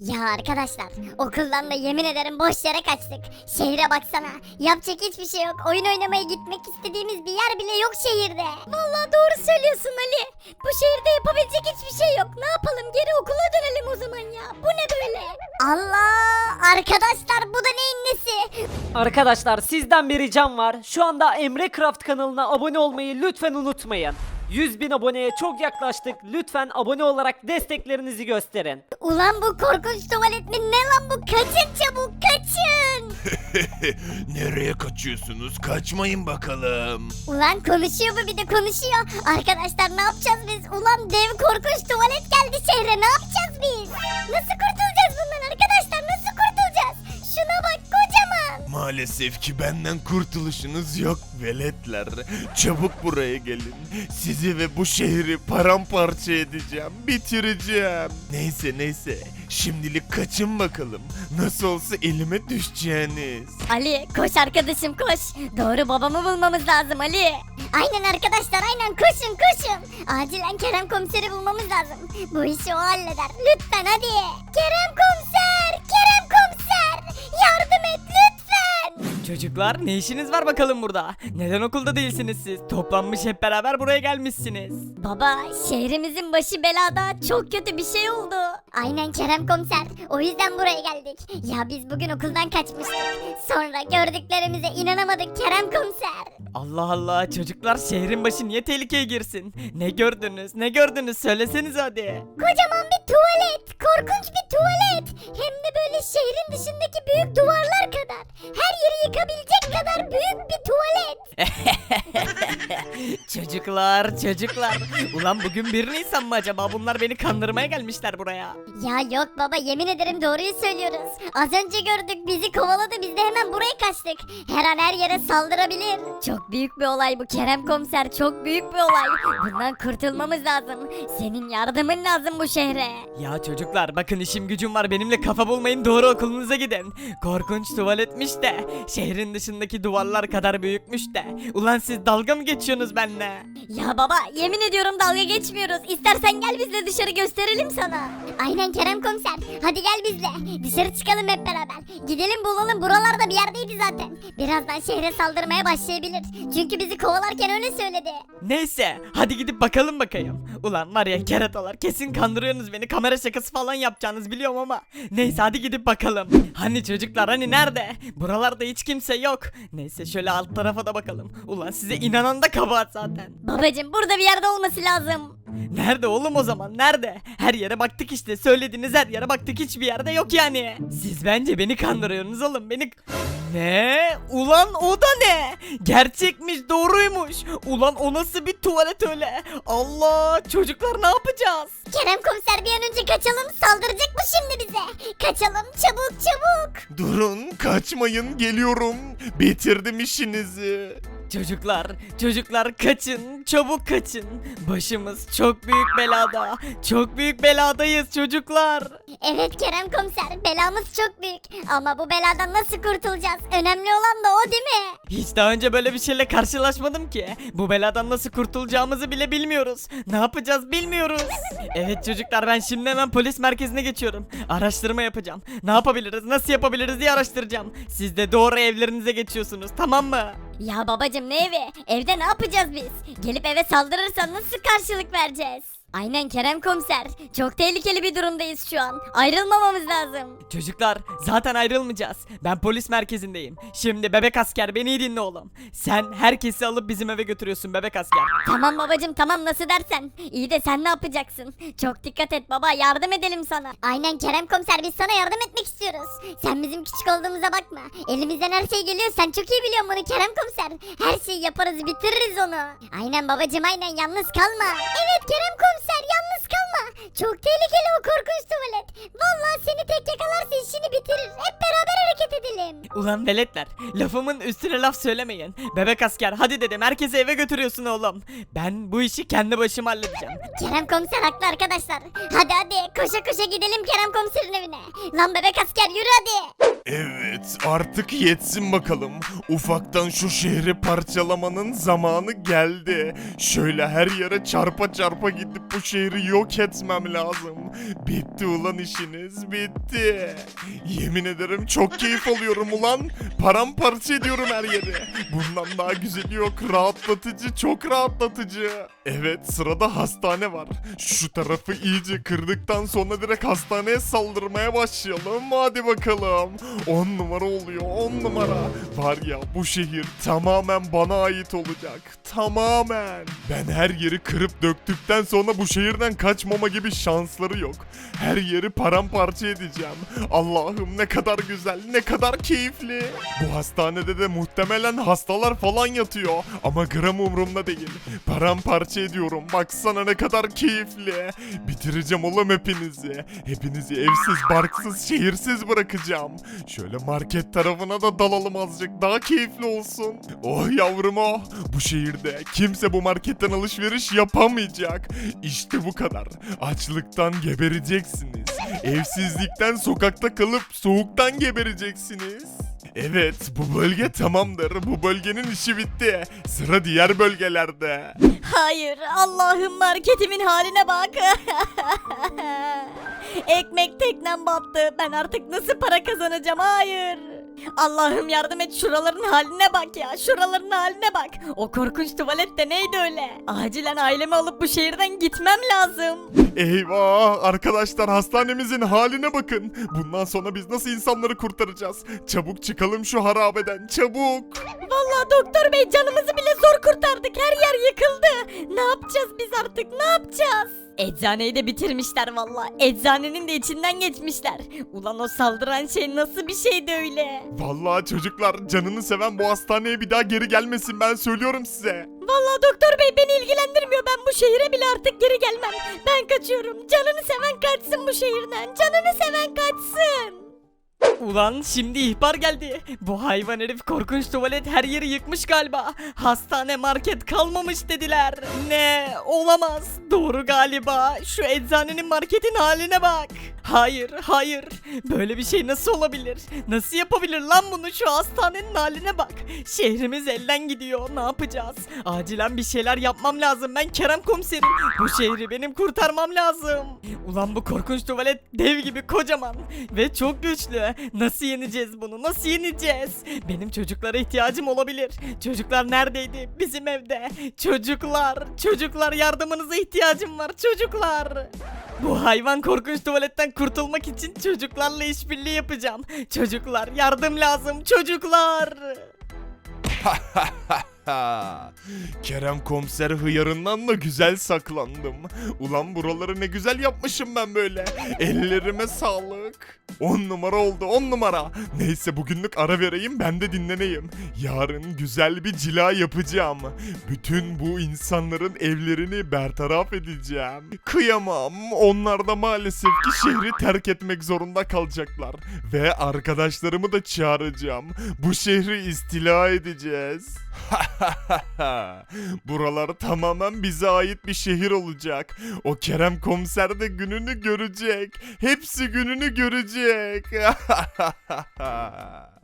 Ya arkadaşlar okuldan da yemin ederim boş yere kaçtık. Şehre baksana yapacak hiçbir şey yok. Oyun oynamaya gitmek istediğimiz bir yer bile yok şehirde. Vallahi doğru söylüyorsun Ali. Bu şehirde yapabilecek hiçbir şey yok. Ne yapalım geri okula dönelim o zaman ya. Bu ne böyle? Allah arkadaşlar bu da neyin nesi? Arkadaşlar sizden bir ricam var. Şu anda Emre Craft kanalına abone olmayı lütfen unutmayın. 100 bin aboneye çok yaklaştık. Lütfen abone olarak desteklerinizi gösterin. Ulan bu korkunç tuvalet mi ne lan bu? Kaçın çabuk kaçın. Nereye kaçıyorsunuz? Kaçmayın bakalım. Ulan konuşuyor bu bir de konuşuyor. Arkadaşlar ne yapacağız biz? Ulan dev korkunç tuvalet geldi şehre ne yapacağız biz? Nasıl kurtulacağız Maalesef ki benden kurtuluşunuz yok veletler. Çabuk buraya gelin. Sizi ve bu şehri paramparça edeceğim. Bitireceğim. Neyse neyse. Şimdilik kaçın bakalım. Nasıl olsa elime düşeceğiniz. Ali koş arkadaşım koş. Doğru babamı bulmamız lazım Ali. Aynen arkadaşlar aynen koşun koşun. Acilen Kerem komiseri bulmamız lazım. Bu işi o halleder. Lütfen hadi. Kerem komiser! Çocuklar ne işiniz var bakalım burada? Neden okulda değilsiniz siz? Toplanmış hep beraber buraya gelmişsiniz. Baba şehrimizin başı belada çok kötü bir şey oldu. Aynen Kerem komiser o yüzden buraya geldik. Ya biz bugün okuldan kaçmıştık. Sonra gördüklerimize inanamadık Kerem komiser. Allah Allah çocuklar şehrin başı niye tehlikeye girsin? Ne gördünüz? Ne gördünüz? Söyleseniz hadi. Kocaman bir tuvalet korkunç bir tuvalet. Hem de böyle şehrin dışındaki büyük duvarlar kadar. Yeri yıkabilecek kadar büyük bir tuvalet. çocuklar çocuklar. Ulan bugün 1 Nisan mı acaba? Bunlar beni kandırmaya gelmişler buraya. Ya yok baba yemin ederim doğruyu söylüyoruz. Az önce gördük bizi kovaladı biz de hemen buraya kaçtık. Her an her yere saldırabilir. Çok büyük bir olay bu Kerem komiser çok büyük bir olay. Bundan kurtulmamız lazım. Senin yardımın lazım bu şehre. Ya çocuklar bakın işim gücüm var benimle kafa bulmayın doğru okulunuza gidin. Korkunç tuvaletmiş de şehrin dışındaki duvarlar kadar büyükmüş de. Ulan siz dalga mı geçiyorsunuz benimle? Ya baba yemin ediyorum dalga geçmiyoruz. İstersen gel bizle dışarı gösterelim sana. Aynen Kerem komiser. Hadi gel bizle. Dışarı çıkalım hep beraber. Gidelim bulalım buralarda bir yerdeydi zaten. Birazdan şehre saldırmaya başlayabilir. Çünkü bizi kovalarken öyle söyledi. Neyse hadi gidip bakalım bakayım. Ulan var ya keratalar kesin kandırıyorsunuz beni kamera şakası falan yapacağınız biliyorum ama. Neyse hadi gidip bakalım. Hani çocuklar hani nerede? Buralarda hiç kimse yok. Neyse şöyle alt tarafa da bakalım. Ulan size inanan da kabahat zaten. Babacım burada bir yerde olması lazım. Nerede oğlum o zaman nerede? Her yere baktık işte söylediğiniz her yere baktık hiçbir yerde yok yani. Siz bence beni kandırıyorsunuz oğlum beni... Ne? Ulan o da ne? Gerçekmiş doğruymuş. Ulan o nasıl bir tuvalet öyle? Allah çocuklar ne yapacağız? Kerem komiser bir an önce kaçalım. Saldıracak mı şimdi bize? Kaçalım çabuk çabuk. Durun kaçmayın geliyorum. Bitirdim işinizi. Çocuklar, çocuklar kaçın, çabuk kaçın. Başımız çok büyük belada. Çok büyük beladayız çocuklar. Evet Kerem komiser belamız çok büyük. Ama bu beladan nasıl kurtulacağız? Önemli olan da o değil mi? Hiç daha önce böyle bir şeyle karşılaşmadım ki. Bu beladan nasıl kurtulacağımızı bile bilmiyoruz. Ne yapacağız bilmiyoruz. Evet çocuklar ben şimdi hemen polis merkezine geçiyorum. Araştırma yapacağım. Ne yapabiliriz, nasıl yapabiliriz diye araştıracağım. Siz de doğru evlerinize geçiyorsunuz tamam mı? Ya babacım ne evi? Evde ne yapacağız biz? Gelip eve saldırırsan nasıl karşılık vereceğiz? Aynen Kerem komiser. Çok tehlikeli bir durumdayız şu an. Ayrılmamamız lazım. Çocuklar zaten ayrılmayacağız. Ben polis merkezindeyim. Şimdi bebek asker beni iyi dinle oğlum. Sen herkesi alıp bizim eve götürüyorsun bebek asker. Tamam babacım tamam nasıl dersen. İyi de sen ne yapacaksın? Çok dikkat et baba yardım edelim sana. Aynen Kerem komiser biz sana yardım etmek istiyoruz. Sen bizim küçük olduğumuza bakma. Elimizden her şey geliyor sen çok iyi biliyorsun bunu Kerem komiser. Her şeyi yaparız bitiririz onu. Aynen babacım aynen yalnız kalma. Evet Kerem komiser yalnız kalma. Çok tehlikeli o korkunç tuvalet. Vallahi seni tek yakalarsa işini bitirir. Hep beraber hareket edelim. Ulan veletler lafımın üstüne laf söylemeyin. Bebek asker hadi dedim herkesi eve götürüyorsun oğlum. Ben bu işi kendi başıma halledeceğim. Kerem komiser haklı arkadaşlar. Hadi hadi koşa koşa gidelim Kerem komiserin evine. Lan bebek asker yürü hadi. Evet artık yetsin bakalım. Ufaktan şu şehri parçalamanın zamanı geldi. Şöyle her yere çarpa çarpa gidip bu şehri yok etmem lazım. Bitti ulan işiniz bitti. Yemin ederim çok keyif alıyorum ulan. Paramparça ediyorum her yeri. Bundan daha güzeli yok. Rahatlatıcı çok rahatlatıcı. Evet sırada hastane var. Şu tarafı iyice kırdıktan sonra direkt hastaneye saldırmaya başlayalım. Hadi bakalım. 10 numara oluyor 10 numara. Var ya bu şehir tamamen bana ait olacak. Tamamen. Ben her yeri kırıp döktükten sonra bu şehirden kaçmama gibi şansları yok. Her yeri paramparça edeceğim. Allah'ım ne kadar güzel, ne kadar keyifli. Bu hastanede de muhtemelen hastalar falan yatıyor. Ama gram umurumda değil. Paramparça ediyorum. Baksana ne kadar keyifli. Bitireceğim oğlum hepinizi. Hepinizi evsiz, barksız, şehirsiz bırakacağım. Şöyle market tarafına da dalalım azıcık. Daha keyifli olsun. Oh yavrum oh. Bu şehirde kimse bu marketten alışveriş yapamayacak. İşte bu kadar. Açlıktan gebereceksiniz. Evsizlikten sokakta kalıp soğuktan gebereceksiniz. Evet, bu bölge tamamdır. Bu bölgenin işi bitti. Sıra diğer bölgelerde. Hayır Allah'ım marketimin haline bak. Ekmek teknem battı. Ben artık nasıl para kazanacağım? Hayır. Allah'ım yardım et şuraların haline bak ya. Şuraların haline bak. O korkunç tuvalet de neydi öyle? Acilen ailemi alıp bu şehirden gitmem lazım. Eyvah! Arkadaşlar hastanemizin haline bakın. Bundan sonra biz nasıl insanları kurtaracağız? Çabuk çıkalım şu harabeden, çabuk! Vallahi doktor bey canımızı bile zor kurtardık. Her yer yıkıldı. Ne yapacağız biz artık? Ne yapacağız? Eczaneyi de bitirmişler vallahi. Eczanenin de içinden geçmişler. Ulan o saldıran şey nasıl bir şeydi öyle? Vallahi çocuklar canını seven bu hastaneye bir daha geri gelmesin ben söylüyorum size. Vallahi doktor bey beni ilgilendirmiyor. Ben bu şehire bile artık geri gelmem. Ben kaçıyorum. Canını seven kaçsın bu şehirden. Canını seven kaçsın. Ulan şimdi ihbar geldi. Bu hayvan herif korkunç tuvalet her yeri yıkmış galiba. Hastane market kalmamış dediler. Ne? Olamaz. Doğru galiba. Şu eczanenin marketin haline bak. Hayır, hayır. Böyle bir şey nasıl olabilir? Nasıl yapabilir lan bunu şu hastanenin haline bak. Şehrimiz elden gidiyor. Ne yapacağız? Acilen bir şeyler yapmam lazım. Ben Kerem komiserim. Bu şehri benim kurtarmam lazım. Ulan bu korkunç tuvalet dev gibi kocaman ve çok güçlü. Nasıl yeneceğiz bunu? Nasıl yeneceğiz? Benim çocuklara ihtiyacım olabilir. Çocuklar neredeydi? Bizim evde. Çocuklar, çocuklar yardımınıza ihtiyacım var çocuklar. Bu hayvan korkunç tuvaletten kurtulmak için çocuklarla işbirliği yapacağım. Çocuklar yardım lazım çocuklar. Kerem komiser hıyarından da güzel saklandım. Ulan buraları ne güzel yapmışım ben böyle. Ellerime sağlık. 10 numara oldu 10 numara. Neyse bugünlük ara vereyim ben de dinleneyim. Yarın güzel bir cila yapacağım. Bütün bu insanların evlerini bertaraf edeceğim. Kıyamam. Onlar da maalesef ki şehri terk etmek zorunda kalacaklar. Ve arkadaşlarımı da çağıracağım. Bu şehri istila edeceğiz. Buralar tamamen bize ait bir şehir olacak. O Kerem komiser de gününü görecek. Hepsi gününü görecek.